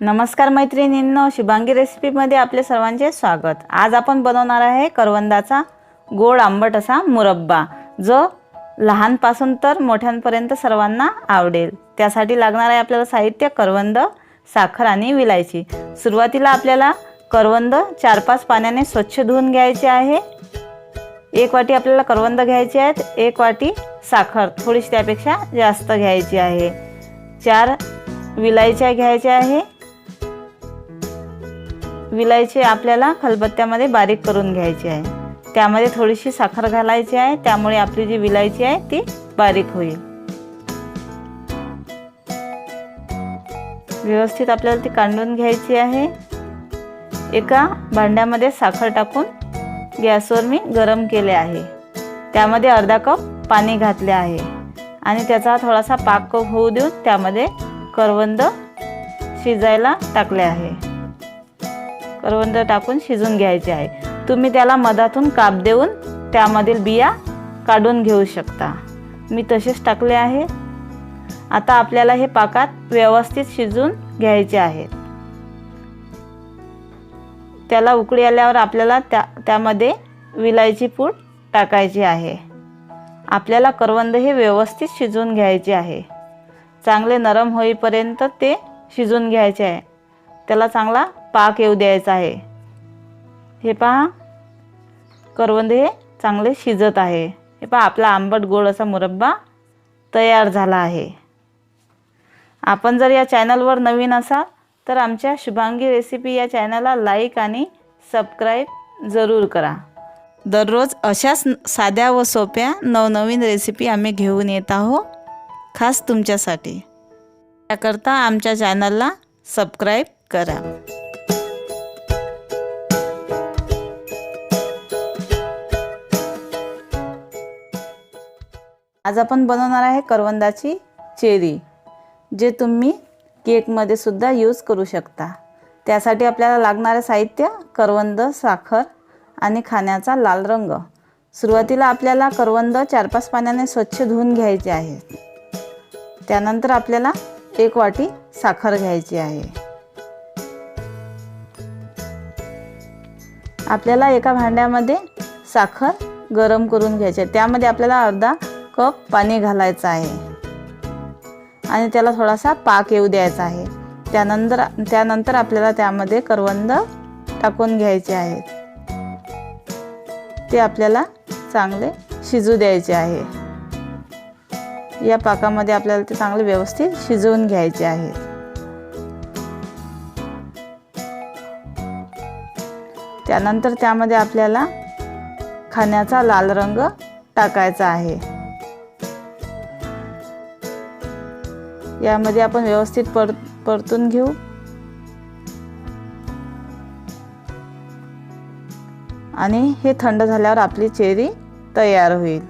नमस्कार मैत्रिणींनो शुभांगी रेसिपीमध्ये आपले सर्वांचे स्वागत. आज आपण बनवणार आहे करवंदाचा गोड आंबट असा मुरब्बा जो लहानपासून तर मोठ्यांपर्यंत सर्वांना आवडेल. त्यासाठी लागणार आहे आपल्याला साहित्य करवंद साखर आणि विलायची. सुरुवातीला आपल्याला करवंद चार पाच पाण्याने स्वच्छ धुवून घ्यायचे आहे. एक वाटी आपल्याला करवंद घ्यायचे आहेत एक वाटी साखर थोडीशी त्यापेक्षा जास्त घ्यायची आहे. चार विलायच्या घ्यायच्या आहे. विलायची आपल्याला खलबत्त्यामध्ये बारीक करून घ्यायची आहे. त्यामध्ये थोडीशी साखर घालायची आहे. त्यामुळे आपली जी विलायची आहे ती बारीक होईल. व्यवस्थित आपल्याला ती कांडून घ्यायची आहे. एका भांड्यामध्ये साखर टाकून गॅसवर मी गरम केले आहे. त्यामध्ये अर्धा कप पाणी घातले आहे. आणि त्याचा थोडासा पाक होऊ देऊन त्यामध्ये करवंद शिजायला टाकले आहे. करवंद टाकून शिजून घ्यायचे आहे. तुम्ही त्याला मधातून काप देऊन त्यामधील बिया काढून घेऊ शकता. मी तसेच टाकले आहे. आता आपल्याला हे पाकात व्यवस्थित शिजून घ्यायचे आहेत त्याला उकळी आल्यावर आपल्याला त्या त्यामध्ये विलायची पूड टाकायची आहे. आपल्याला करवंद हे व्यवस्थित शिजवून घ्यायचे आहे. चांगले नरम होईपर्यंत ते शिजून घ्यायचे आहे. त्याला चांगला पाक येऊ द्यायचा आहे. हे पहा. करवंद हे चांगले शिजत आहे. हे पहा आपला आंबट गोड असा मुरब्बा तयार झाला आहे. आपण जर या चॅनलवर नवीन असाल तर आमच्या शुभांगी रेसिपी या चॅनलला लाईक आणि सबस्क्राईब जरूर करा. दररोज अशाच साध्या व सोप्या नवनवीन रेसिपी आम्ही घेऊन येत आहो खास तुमच्यासाठी. त्याकरता आमच्या चॅनलला सबस्क्राईब करा. आज आपण बनवणार आहे करवंदाची चेरी जे तुम्ही केकमध्ये सुद्धा यूज करू शकता. त्यासाठी आपल्याला लागणारे साहित्य करवंद साखर आणि खाण्याचा लाल रंग. सुरुवातीला आपल्याला करवंद चार पाच पाण्याने स्वच्छ धुवून घ्यायचे आहे. त्यानंतर आपल्याला एक वाटी साखर घ्यायची आहे. आपल्याला एका भांड्यामध्ये साखर गरम करून घ्यायची आहे. त्यामध्ये आपल्याला अर्धा कप पाणी घालायचं आहे. आणि त्याला थोडासा पाक येऊ द्यायचा आहे. त्यानंतर त्यानंतर आपल्याला त्यामध्ये करवंद टाकून घ्यायचे आहेत. ते आपल्याला चांगले शिजू द्यायचे आहे. या पाकामध्ये आपल्याला ते चांगले व्यवस्थित शिजवून घ्यायचे आहे. त्यानंतर त्यामध्ये आपल्याला खाण्याचा लाल रंग टाकायचा आहे. यामध्ये आपण व्यवस्थित पर परतून घेऊ. आणि हे थंड झाल्यावर आपली चेरी तयार होईल.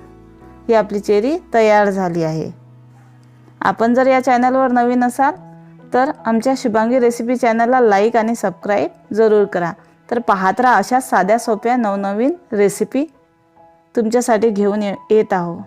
ही आपली चेरी तयार झाली आहे. आपण जर या चॅनलवर नवीन असाल तर आमच्या शुभांगी रेसिपी चॅनलला लाईक आणि सबस्क्राईब जरूर करा. तर पाहत राहा अशा साध्या सोप्या नवनवीन रेसिपी तुमच्यासाठी घेऊन ये येत आहो